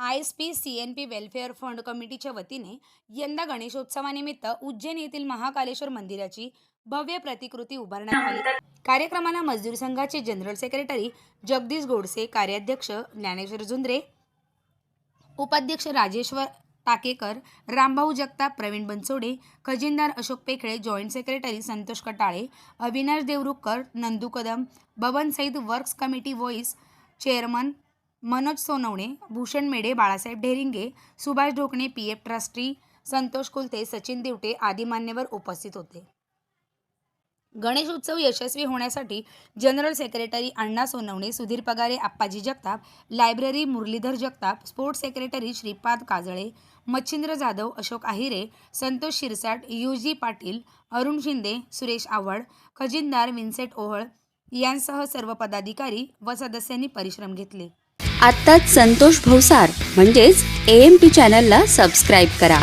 I S P C N P welfare fund कमिटीच्या वतीने यंदा गणेशोत्सवानिमित्त उज्जैन येथील महाकालेश्वर मंदिराची भव्य प्रतिकृती उभारण्यात आली. कार्यक्रमाला मजदूर संघाचे जनरल सेक्रेटरी जगदीश गोडसे कार्याध्यक्ष ज्ञानेश्वर झुंद्रे उपाध्यक्ष Rajeshwar Takekar Rambhau Jagtap Pravin Bansode खजिनदार Ashok Pekhale joint secretary Santosh Katale Avinash Devrukhkar Nandu Kadam Baban Sayeed works committee vice chairman Manoj Sonawane Bhushan Medhe Balasaheb Dheringe Subhash Dhokne P F trustee Santosh Kulte Sachin Divte आदी मान्यवर उपस्थित होते. गणेशोत्सव यशस्वी होण्यासाठी general secretary Anna Sonawane Sudhir Pagare Appaji Jagtap library Muralidhar Jagtap sports secretary Shripad Kajale Machhindra Jadhav Ashok Ahire Santosh Shirsat U G Patil Arun Shinde Suresh Awhad खजिनदार Vincent Ohal यांसह सर्व पदाधिकारी व सदस्यांनी परिश्रम घेतले. आत्ताच संतोष भवसार म्हणजेच ए एम पी चॅनलला सबस्क्राईब करा.